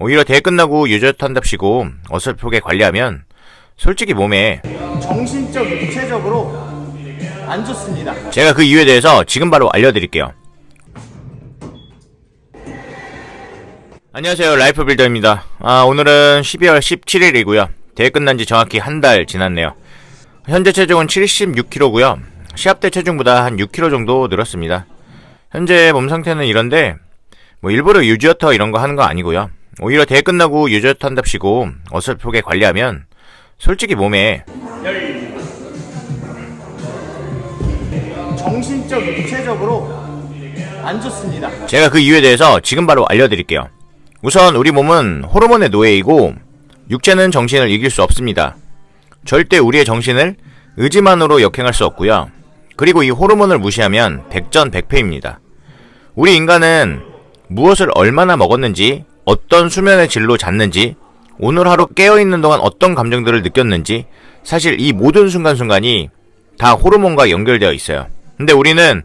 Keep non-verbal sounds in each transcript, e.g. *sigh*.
오히려 대회 끝나고 유저트 한답시고 어설프게 관리하면 솔직히 몸에 정신적, 육체적으로 안 좋습니다. 제가 그 이유에 대해서 지금 바로 알려드릴게요. 안녕하세요. 라이프 빌더입니다. 아, 오늘은 12월 17일이고요. 대회 끝난 지 정확히 한 달 지났네요. 현재 체중은 76kg고요. 시합 때 체중보다 한 6kg 정도 늘었습니다. 현재 몸 상태는 이런데 뭐 일부러 유지어터 이런 거 하는 거 아니고요. 오히려 대회 끝나고 유지어터 한답시고 어설프게 관리하면 솔직히 몸에 정신적, 육체적으로 안 좋습니다. 제가 그 이유에 대해서 지금 바로 알려드릴게요. 우선 우리 몸은 호르몬의 노예이고 육체는 정신을 이길 수 없습니다. 절대 우리의 정신을 의지만으로 역행할 수 없고요. 그리고 이 호르몬을 무시하면 백전백패입니다. 우리 인간은 무엇을 얼마나 먹었는지, 어떤 수면의 질로 잤는지, 오늘 하루 깨어있는 동안 어떤 감정들을 느꼈는지, 사실 이 모든 순간순간이 다 호르몬과 연결되어 있어요. 근데 우리는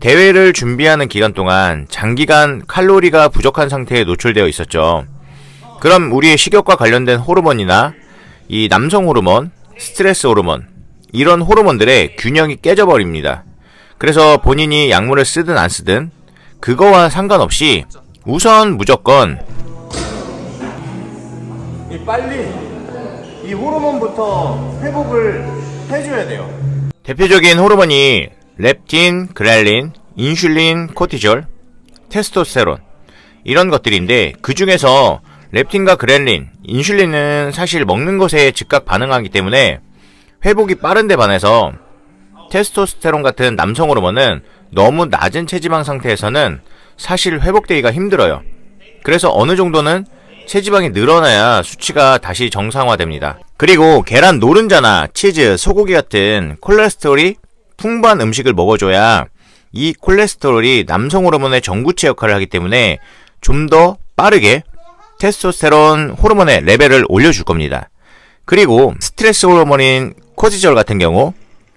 대회를 준비하는 기간 동안 장기간 칼로리가 부족한 상태에 노출되어 있었죠. 그럼 우리의 식욕과 관련된 호르몬이나 이 남성 호르몬, 스트레스 호르몬, 이런 호르몬들의 균형이 깨져버립니다. 그래서 본인이 약물을 쓰든 안 쓰든 그거와 상관없이 우선 무조건 이 빨리 이 호르몬부터 회복을 해줘야 돼요. 대표적인 호르몬이 렙틴, 그렐린, 인슐린, 코티졸, 테스토스테론 이런 것들인데 그 중에서 렙틴과 그렐린, 인슐린은 사실 먹는 것에 즉각 반응하기 때문에 회복이 빠른데 반해서 테스토스테론 같은 남성 호르몬은 너무 낮은 체지방 상태에서는 사실 회복되기가 힘들어요. 그래서 어느 정도는 체지방이 늘어나야 수치가 다시 정상화됩니다. 그리고 계란 노른자나 치즈, 소고기 같은 콜레스테롤이 풍부한 음식을 먹어줘야 이 콜레스테롤이 남성 호르몬의 전구체 역할을 하기 때문에 좀 더 빠르게 테스토스테론 호르몬의 레벨을 올려줄 겁니다. 그리고 스트레스 호르몬인 코티졸 같은 경우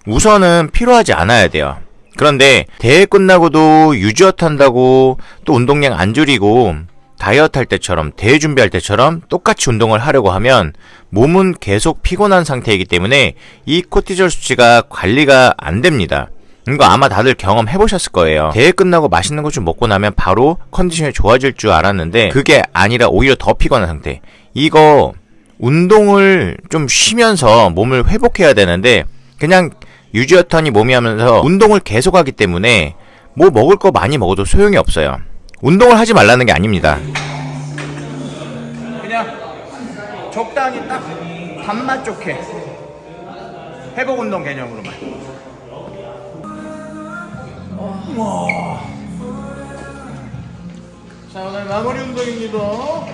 우선은 필요하지 않아야 돼요. 그런데 대회 끝나고도 유지어트 한다고 또 운동량 안 줄이고 다이어트 할 때처럼 대회 준비할 때처럼 똑같이 운동을 하려고 하면 몸은 계속 피곤한 상태이기 때문에 이 코티졸 수치가 관리가 안 됩니다. 이거 아마 다들 경험해 보셨을 거예요. 대회 끝나고 맛있는 거 좀 먹고 나면 바로 컨디션이 좋아질 줄 알았는데 그게 아니라 오히려 더 피곤한 상태. 이거 운동을 좀 쉬면서 몸을 회복해야 되는데 그냥 유지어턴이 몸이 하면서 운동을 계속하기 때문에 뭐 먹을 거 많이 먹어도 소용이 없어요. 운동을 하지 말라는 게 아닙니다. 그냥 적당히 딱 밥맛 좋게 회복 운동 개념으로만. 자 오늘 마무리 운동입니다.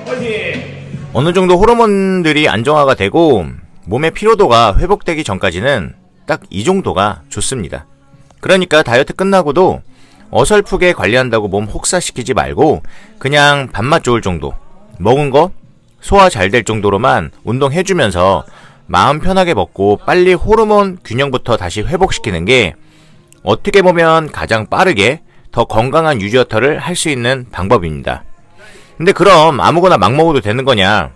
화이팅! 어느 정도 호르몬들이 안정화가 되고 몸의 피로도가 회복되기 전까지는 딱 이 정도가 좋습니다. 그러니까 다이어트 끝나고도 어설프게 관리한다고 몸 혹사시키지 말고 그냥 밥맛 좋을 정도 먹은 거 소화 잘 될 정도로만 운동해주면서 마음 편하게 먹고 빨리 호르몬 균형부터 다시 회복시키는 게 어떻게 보면 가장 빠르게 더 건강한 유지어터를 할 수 있는 방법입니다. 근데 그럼 아무거나 막 먹어도 되는 거냐?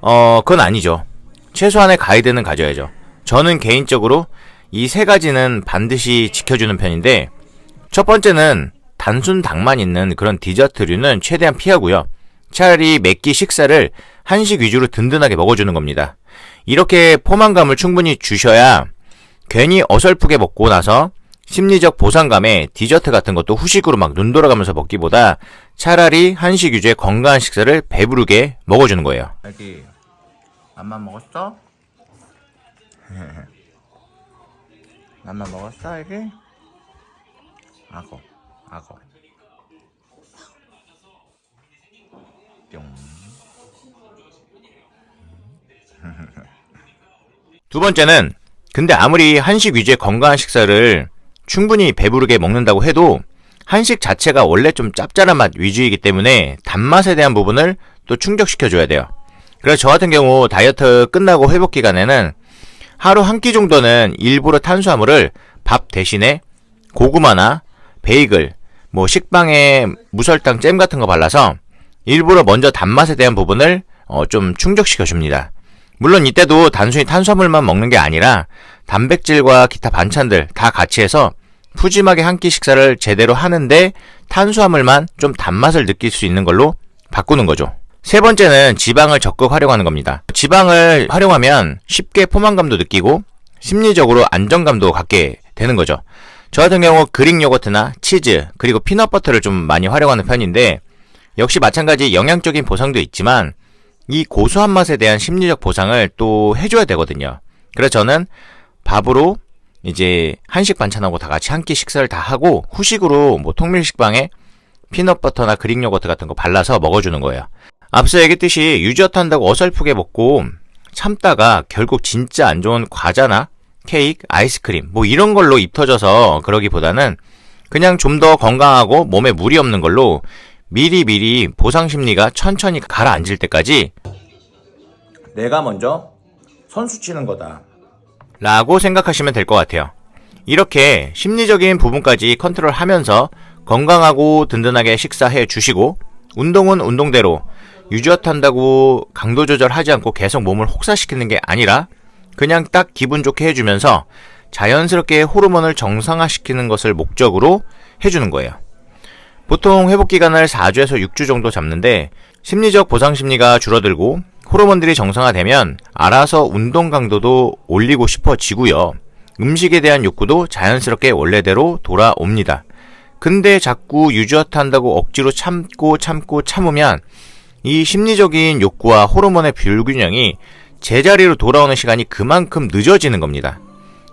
어, 그건 아니죠. 최소한의 가이드는 가져야죠. 저는 개인적으로 이 세 가지는 반드시 지켜주는 편인데, 첫 번째는 단순 당만 있는 그런 디저트류는 최대한 피하고요. 차라리 매끼 식사를 한식 위주로 든든하게 먹어주는 겁니다. 이렇게 포만감을 충분히 주셔야 괜히 어설프게 먹고 나서 심리적 보상감에 디저트 같은 것도 후식으로 막 눈 돌아가면서 먹기보다 차라리 한식 위주의 건강한 식사를 배부르게 먹어주는 거예요. 여기 맘만 먹었어? *laughs* 맘만 먹었어 여기? 악어 악어 뿅 두 번째는 근데 아무리 한식 위주의 건강한 식사를 충분히 배부르게 먹는다고 해도 한식 자체가 원래 좀 짭짤한 맛 위주이기 때문에 단맛에 대한 부분을 또 충족시켜줘야 돼요. 그래서 저 같은 경우 다이어트 끝나고 회복 기간에는 하루 한 끼 정도는 일부러 탄수화물을 밥 대신에 고구마나 베이글, 뭐 식빵에 무설탕 잼 같은 거 발라서 일부러 먼저 단맛에 대한 부분을 어, 좀 충족시켜 줍니다. 물론 이때도 단순히 탄수화물만 먹는 게 아니라 단백질과 기타 반찬들 다 같이 해서 푸짐하게 한 끼 식사를 제대로 하는데 탄수화물만 좀 단맛을 느낄 수 있는 걸로 바꾸는 거죠. 세 번째는 지방을 적극 활용하는 겁니다. 지방을 활용하면 쉽게 포만감도 느끼고 심리적으로 안정감도 갖게 되는 거죠. 저 같은 경우 그릭 요거트나 치즈 그리고 피넛버터를 좀 많이 활용하는 편인데 역시 마찬가지 영양적인 보상도 있지만 이 고소한 맛에 대한 심리적 보상을 또 해줘야 되거든요. 그래서 저는 밥으로 이제 한식 반찬하고 다 같이 한 끼 식사를 다 하고 후식으로 뭐 통밀 식빵에 피넛버터나 그릭 요거트 같은 거 발라서 먹어주는 거예요. 앞서 얘기했듯이 유지어트 한다고 어설프게 먹고 참다가 결국 진짜 안 좋은 과자나 케이크, 아이스크림 뭐 이런 걸로 입 터져서 그러기보다는 그냥 좀 더 건강하고 몸에 무리 없는 걸로 미리 미리 보상 심리가 천천히 가라앉을 때까지 내가 먼저 선수 치는 거다. 라고 생각하시면 될 것 같아요. 이렇게 심리적인 부분까지 컨트롤 하면서 건강하고 든든하게 식사해 주시고 운동은 운동대로 유지어트 한다고 강도 조절하지 않고 계속 몸을 혹사시키는 게 아니라 그냥 딱 기분 좋게 해주면서 자연스럽게 호르몬을 정상화시키는 것을 목적으로 해주는 거예요. 보통 회복 기간을 4주에서 6주 정도 잡는데 심리적 보상 심리가 줄어들고 호르몬들이 정상화되면 알아서 운동 강도도 올리고 싶어지고요. 음식에 대한 욕구도 자연스럽게 원래대로 돌아옵니다. 근데 자꾸 유지어트 한다고 억지로 참고 참고 참으면 이 심리적인 욕구와 호르몬의 불균형이 제자리로 돌아오는 시간이 그만큼 늦어지는 겁니다.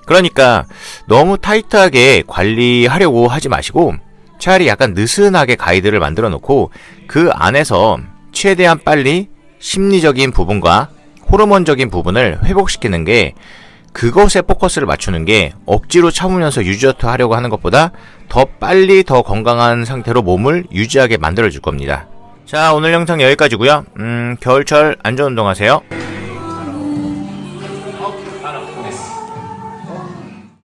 그러니까 너무 타이트하게 관리하려고 하지 마시고 차라리 약간 느슨하게 가이드를 만들어 놓고 그 안에서 최대한 빨리 심리적인 부분과 호르몬적인 부분을 회복시키는 게 그것에 포커스를 맞추는 게 억지로 참으면서 유지어트 하려고 하는 것보다 더 빨리 더 건강한 상태로 몸을 유지하게 만들어 줄 겁니다. 자, 오늘 영상 여기까지고요. 음, 겨울철 안전 운동 하세요.